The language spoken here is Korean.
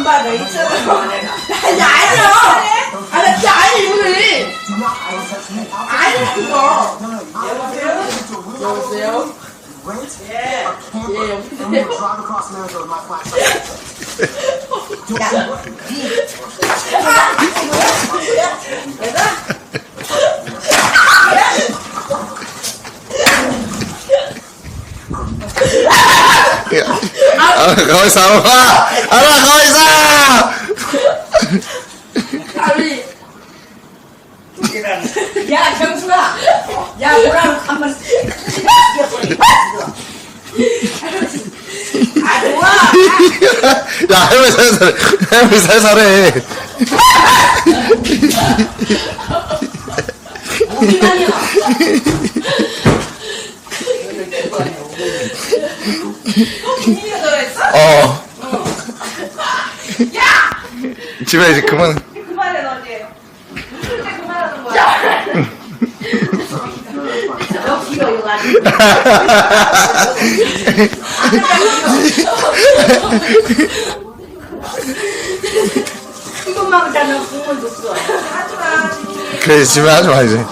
안 받아 있잖아 내가 아니 아니야. 아니 아니 우리. 아니 그거. 여보세요? 예. 예, 여보세요? 아, 가만 있어. 아, 알아, 가만 있어. 아니. 야, 경수가! 야, 뭐라고 한번 아 좋아. 야, 할머니 살살해. 할머니 살살해. 오기만이야. 김이가 저랬어? 어. 야. 집에 이제 그만. 그만해 너 이제. 웃을 때 그만하는 거야. 너 길어, 이거 아주. 이것만 자는 국물 줬어. 하지 마. 그래, 집에 하지 마, 이제.